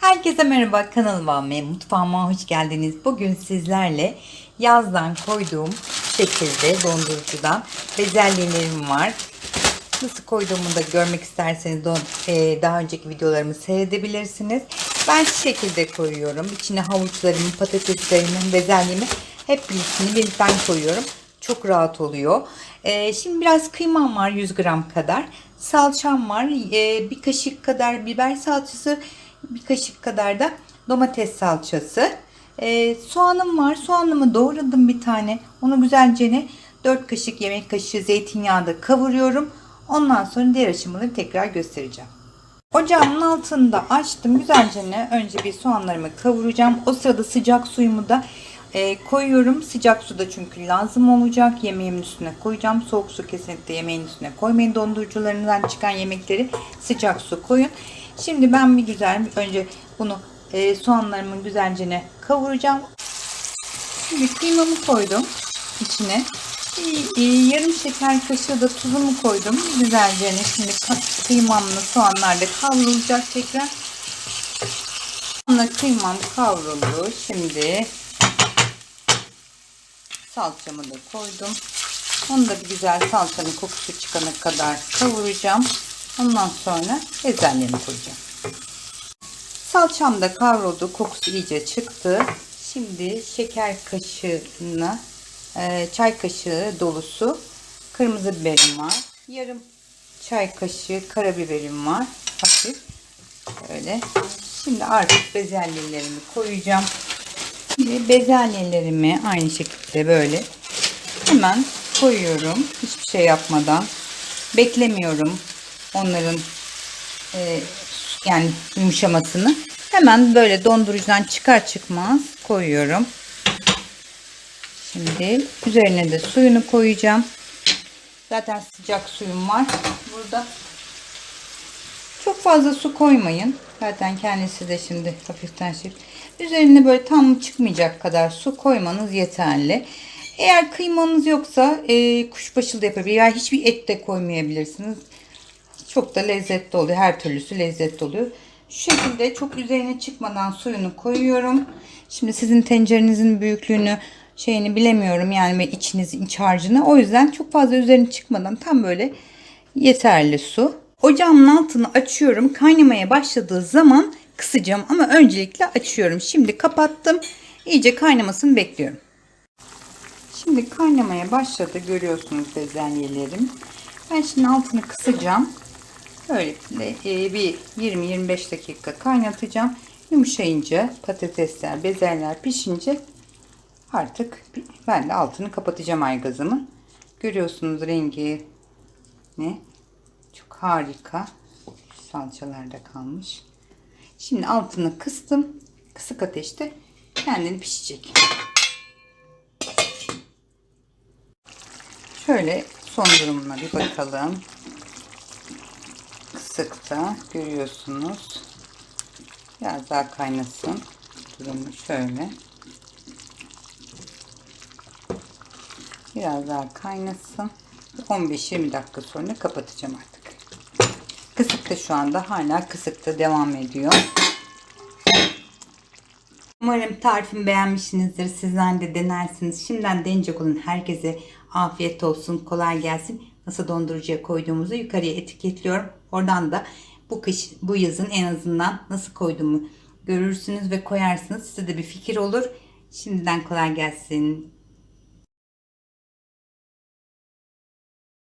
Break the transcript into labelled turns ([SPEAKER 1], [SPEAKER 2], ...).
[SPEAKER 1] Herkese merhaba kanalıma ve mutfağıma hoş geldiniz. Bugün sizlerle yazdan koyduğum şekilde dondurucudan bezelyelerim var. Nasıl koyduğumu da görmek isterseniz e, daha önceki videolarımı seyredebilirsiniz. Ben şu şekilde koyuyorum. İçine havuçlarımı, patateslerimi, bezelyemi hep birlikte birlikten koyuyorum. Çok rahat oluyor. E, şimdi biraz kıymam var 100 gram kadar. Salçam var. E, bir kaşık kadar biber salçası, bir kaşık kadar da domates salçası. Ee, soğanım var. Soğanımı doğradım bir tane. Onu güzelce ne 4 kaşık yemek kaşığı zeytinyağında kavuruyorum. Ondan sonra diğer aşamaları tekrar göstereceğim. Ocağımın altında açtım. Güzelce ne önce bir soğanlarımı kavuracağım. O sırada sıcak suyumu da e, koyuyorum. Sıcak suda çünkü lazım olacak. Yemeğimin üstüne koyacağım. Soğuk su kesinlikle yemeğin üstüne koymayın. Dondurucularından çıkan yemekleri sıcak su koyun. Şimdi ben bir güzel önce bunu e, soğanlarımı güzelce ne kavuracağım. Şimdi kıymamı koydum içine. Bir, e, yarım şeker kaşığı da tuzumu koydum. Güzelce ne şimdi kıymamla soğanlar da kavrulacak tekrar. Sonra kıymam kavruldu. Şimdi salçamı da koydum. Onu da bir güzel salçanın kokusu çıkana kadar kavuracağım. Ondan sonra bezelyerini koyacağım. Salçam da kavruldu. Kokusu iyice çıktı. Şimdi şeker kaşığına e, çay kaşığı dolusu kırmızı biberim var. Yarım çay kaşığı karabiberim var. Hafif. Böyle. Şimdi artık bezelyelerimi koyacağım. Şimdi bezelyelerimi aynı şekilde böyle hemen koyuyorum. Hiçbir şey yapmadan. Beklemiyorum onların e, yani yumuşamasını. Hemen böyle dondurucudan çıkar çıkmaz koyuyorum. Şimdi üzerine de suyunu koyacağım. Zaten sıcak suyum var burada. Çok fazla su koymayın. Zaten kendisi de şimdi hafiften şey. Üzerine böyle tam çıkmayacak kadar su koymanız yeterli. Eğer kıymanız yoksa e, kuşbaşılı da yapabilir. Yani hiçbir et de koymayabilirsiniz. Çok da lezzetli oluyor. Her türlüsü lezzetli oluyor. Şu şekilde çok üzerine çıkmadan suyunu koyuyorum. Şimdi sizin tencerenizin büyüklüğünü şeyini bilemiyorum. Yani ve içinizin iç harcını. O yüzden çok fazla üzerine çıkmadan tam böyle yeterli su. Ocağımın altını açıyorum. Kaynamaya başladığı zaman kısacağım ama öncelikle açıyorum. Şimdi kapattım. İyice kaynamasını bekliyorum. Şimdi kaynamaya başladı. Görüyorsunuz bezelyelerim. Ben şimdi altını kısacağım. Böyle e, bir 20-25 dakika kaynatacağım. Yumuşayınca patatesler, bezelyeler pişince artık ben de altını kapatacağım aygazımı. Görüyorsunuz rengi ne? Çok harika. Salçalarda kalmış. Şimdi altını kıstım. Kısık ateşte kendini pişecek. Şöyle son durumuna bir bakalım. Kısıkta görüyorsunuz. Biraz daha kaynasın. Durumu şöyle. Biraz daha kaynasın. 15-20 dakika sonra kapatacağım artık. Kısıkta şu anda hala kısıkta devam ediyor. Umarım tarifimi beğenmişsinizdir. Sizler de denersiniz. Şimdiden deneyecek olun. Herkese afiyet olsun. Kolay gelsin. Nasıl dondurucuya koyduğumuzu yukarıya etiketliyorum. Oradan da bu kış, bu yazın en azından nasıl koyduğumu görürsünüz ve koyarsınız. Size de bir fikir olur. Şimdiden kolay gelsin.